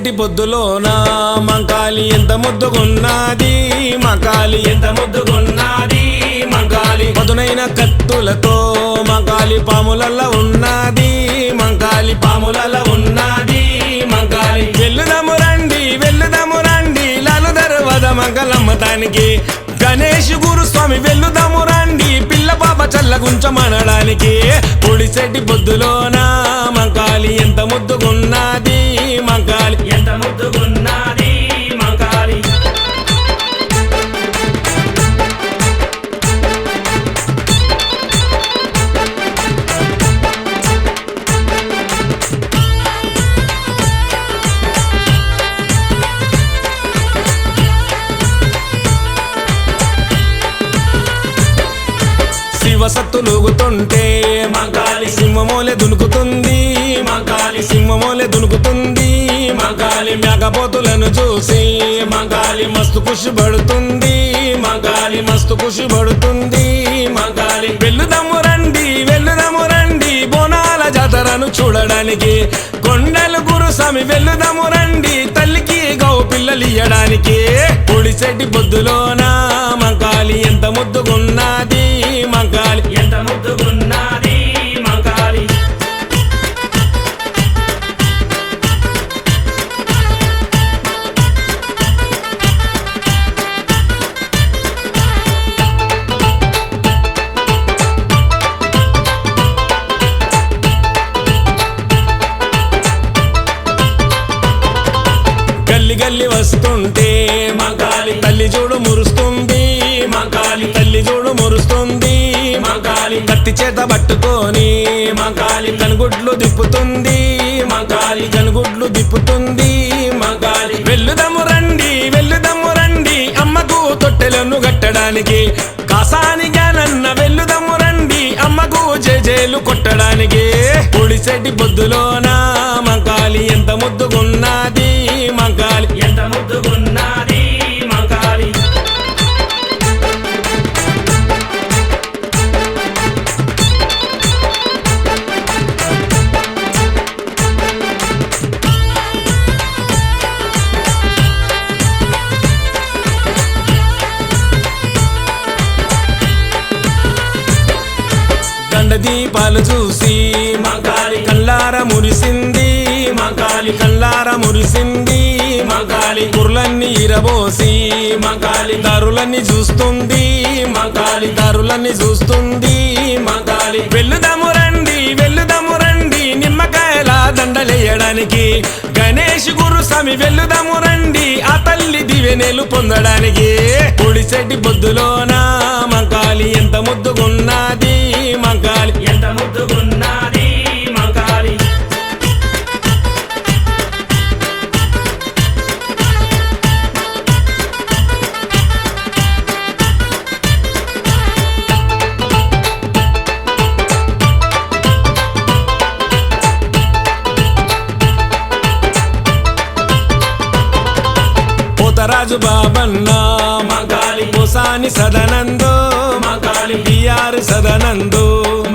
మొదటి పొద్దులోన? మంకాలి ఎంత ముద్దుగున్నది? మకాలి ఎంత ముద్దుగున్నది? మంకాలి పదునైన కత్తులతో మంకాలి పాములల్ల ఉన్నది. మంకాలి పాములల్ల ఉన్నది. మంకాలి వెళ్ళుదము రండి వెళ్ళుదము రండి. లాలు దర్వద మంగళమ్మతానికి గణేష్ గురుస్వామి వెళ్ళుదాము రండి. పిల్ల పాప చల్లగుంచమనడానికి పొడిసెట్టి పొద్దులోన మంకాలి ఎంత ముద్దుగున్నది? శివసత్తులుగుతుంటే మంకాలి సింహమోలే దునుకుతుంది. మంకాలి సింహమోలే దునుకుతుంది. మంకాలి మేకపోతులను చూసి మంకాలి మస్తు ఖుషి పడుతుంది. మంకాలి మస్తు ఖుషి పడుతుంది. మంకాలి వెళ్ళుదమ్ము రండి వెళ్ళుదమ్ము రండి. బోనాల జాతరను చూడడానికి కొండలు గురుస్వామి వెళ్ళుదము రండి. తల్లికి గౌ పిల్లలు ఇయ్యడానికి. పొడిసెట్టి పొద్దులోన? మంకాలి ఎంత ముద్దుగున్నది మురుస్తుంటే వస్తుంటే మంకాలి తల్లి చూడు మురుస్తుంది. మంకాలి తల్లి చూడు మురుస్తుంది. మంకాలి కత్తి చేత పట్టుకొని మంకాలి కనుగుడ్లు దిప్పుతుంది మంకాలి కనుగుడ్లు దిప్పుతుంది మంకాలి వెళ్ళుదము రండి వెళ్ళుదము రండి. అమ్మకు తొట్టెలను కట్టడానికి కాసానిగానన్న వెళ్ళుదము రండి. అమ్మకు జేజేలు కొట్టడానికి. పొడిసెట్టి బొద్దులోనా? కల్లార మురిసింది మంకాలి కల్లార మురిసింది మంకాలి గుర్లన్నీ ఇరబోసి మంకాలి దారులన్నీ చూస్తుంది మంకాలి దారులన్నీ చూస్తుంది మంకాలి వెళ్ళుదాము రండి వెళ్ళుదాము రండి నిమ్మకాయల దండలేయడానికి. గణేష్ గురు స్వామి వెళ్ళుదాము రండి ఆ తల్లి దివెనెలు పొందడానికి. పొడిసెట్టి బొద్దులోన మంకాలి ఎంత ముద్దుగున్నది రాజు బాబన్న మగాలి పోసాని సదనందో మగాలి బిఆర్ సదనందో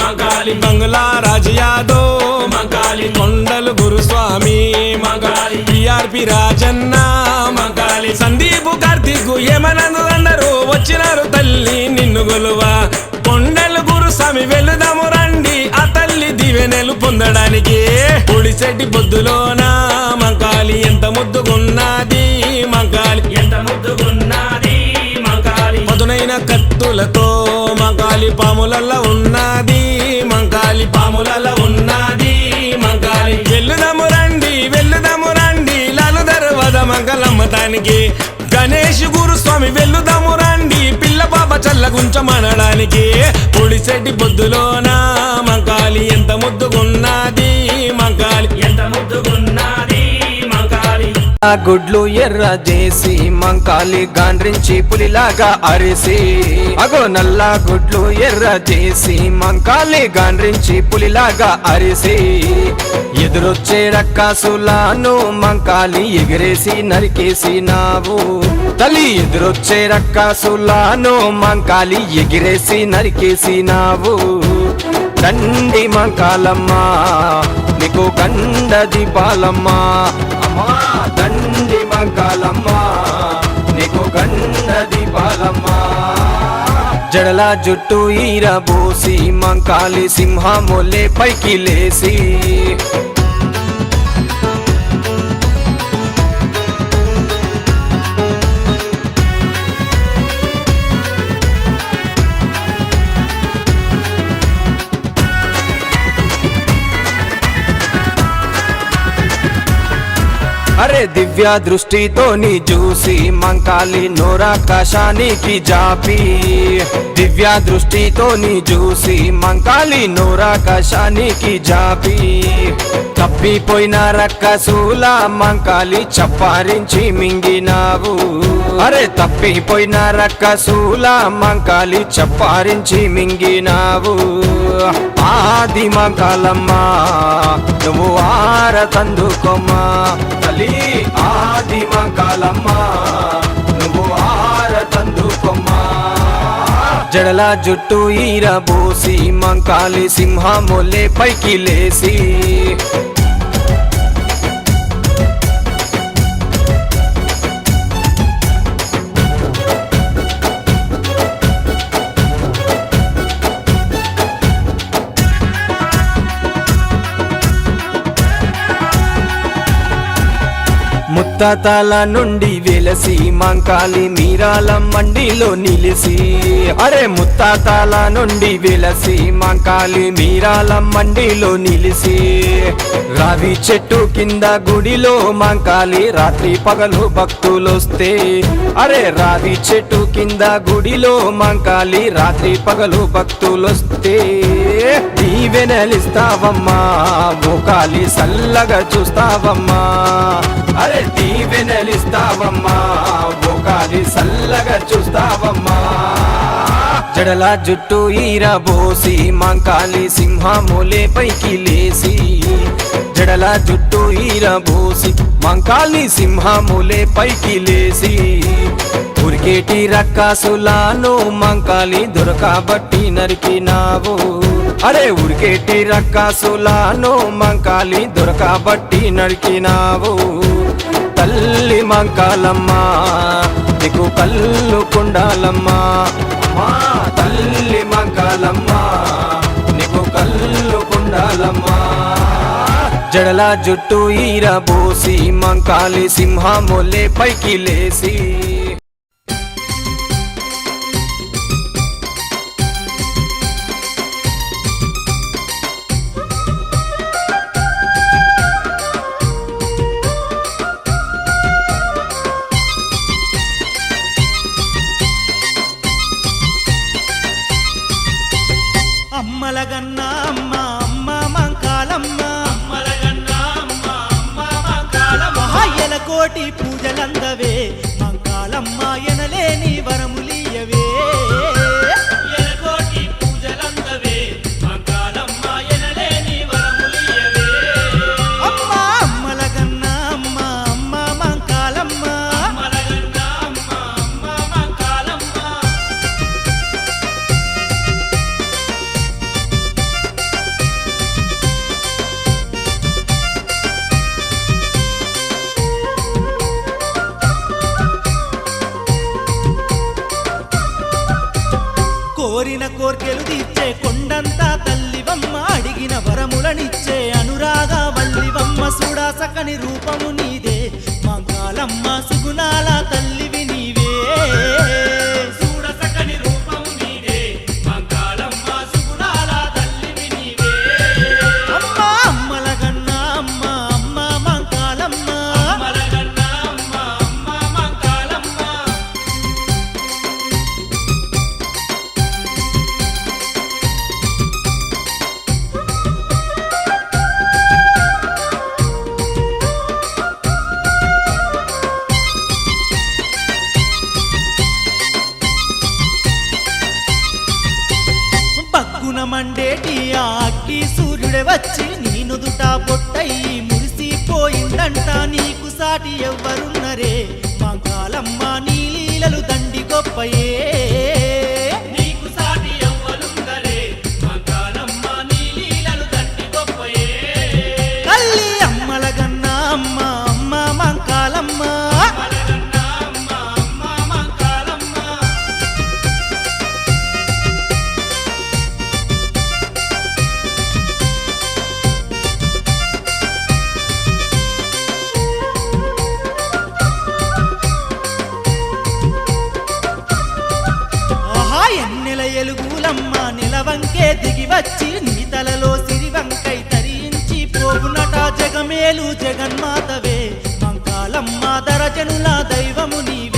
మగాలి బంగ్లా రాజు యాదవ్ మగాలి కొండలు గురుస్వామి మగాలి బిఆర్పి రాజన్న మగాలి సందీపు కార్తీకు ఏమనందు అందరూ వచ్చినారు తల్లి నిన్ను గొలువ. కొండలు గురుస్వామి వెళుదాము పొందడానికి పొడిసెట్టి పొద్దులోన మంకాలి ఎంత ముద్దుగున్నది మంకాలి ఎంత ముద్దుగున్నది మంకాలి. పదునైన కత్తులతో మంకాలి పాములల్ల ఉన్నది మంకాలి పాములల్ల ఉన్నది మంకాలి. వెళ్ళుదాము రండి వెళ్ళుదాము రండి. లాలు దర్వద మంగళమ్మతానికి గణేష్ గురుస్వామి వెళ్ళుదాము రండి చల్లగుంచ మనడానికి పొడిసెడ్డి పొడిసెట్టి పొద్దులోన మంకాలి ఎంత ముద్దుగున్నది? మంకాలి ఎంత ముద్దుగున్నది గుడ్లు ఎర్ర చేసి మంకాలి గాండ్రించి పులిలాగా అరిసి. అగో నల్ల గుడ్లు ఎర్ర చేసి మంకాలి గాండ్రించి పులిలాగా అరిసి. ఎదురొచ్చే రక్కాసులాను మంకాలి ఎగిరేసి నరికేసి నావు తల్లి ఎదురొచ్చే రక్కాసులాను మంకాలి ఎగిరేసి నరికేసి నావు దండి మంకాలమ్మా నీకు గండ దీపాలమ్మా. దండి మంకాలమ్మ నీకు గండ దీపాలమ్మ జడల జుట్టు ఈర బోసి మంకాలి సింహములే పైకి లేసి అరే దివ్య దృష్టితో నీ చూసి మంకాలి నోరాకాశానికి జాపి. దివ్య దృష్టితో నీ చూసి మంకాలి నోరాకాశానికి జాపి. తప్పిపోయిన రక్కసూల మంకాలి చప్పారించి మింగినావు. అరే తప్పిపోయిన రక్కసూల మంకాలి చప్పారించి మింగినావు. ఆది మంకాలమ్మా నువ్వు ఆర తందుకోమ్మా తల్లి ఆదిమ మంకాలమ్మా నువ్వు ఆహార తందుకోమ్మా జడల జుట్టు ఈర బోసి మంకాలి సింహములే పైకి లేసి ముత్తాతాల నుండి వెలసి మంకాలి మీరాల మండిలో నిలిసి. అరే ముత్తాతల నుండి వెలసి మంకాలి మీరాల మండిలో నిలిసి. రావి చెట్టు కింద గుడిలో మంకాలి రాత్రి పగలు భక్తులొస్తే. అరే రావి చెట్టు కింద గుడిలో మంకాలి రాత్రి పగలు భక్తులొస్తే. దీవెనలిస్తావమ్మా మోకాలి సల్లగా చూస్తావమ్మా. అరే దీవెనలిస్తావమ్మా మోకాలి సల్లగా చూస్తావమ్మా. జడల జుట్టు ఈరబోసి మంకాలి సింహములే పైకి లేసి. జడల జుట్టు ఈరబోసి మంకాలి సింహములే పైకి లేసి. ఉరికేటి రక్కాసులాను మంకాలి దొరకబట్టి నరికినావు. అరే ఉరికేటి రక్కాసులాను మంకాలి దొరకబట్టి నరికినావు. తల్లి మంకాలమ్మా నీకు కళ్ళు కుండాలమ్మా. మా తల్లి మంకాలమ్మా నీకు కళ్ళు కుండాలమ్మా. జడల జుట్టు ఈర బోసి మంకాలి సింహములే పైకి లేసి. కోటి పూజలందవే కోర్కెలు తీర్చే కొండంతా తల్లివమ్మ అడిగిన వరములనిచ్చే అనురాధ వల్లివమ్మ సుడా సకని మండేటి ఆ సూర్యుడే వచ్చి నీ నుదుట పొట్టయి మురిసిపోయిందంట. నీకు సాటి ఎవ్వరున్నరే మంగాళమ్మ నీ లీలలు దండి గొప్పయే. పోగునటమ్మ నిలవంకే దిగి వచ్చి నీ తలలో సిరివంకై తరించి పోగునట జగమేలు జగన్మాతవే. మంకాలమ్మ దరజనుల దైవము నీవే.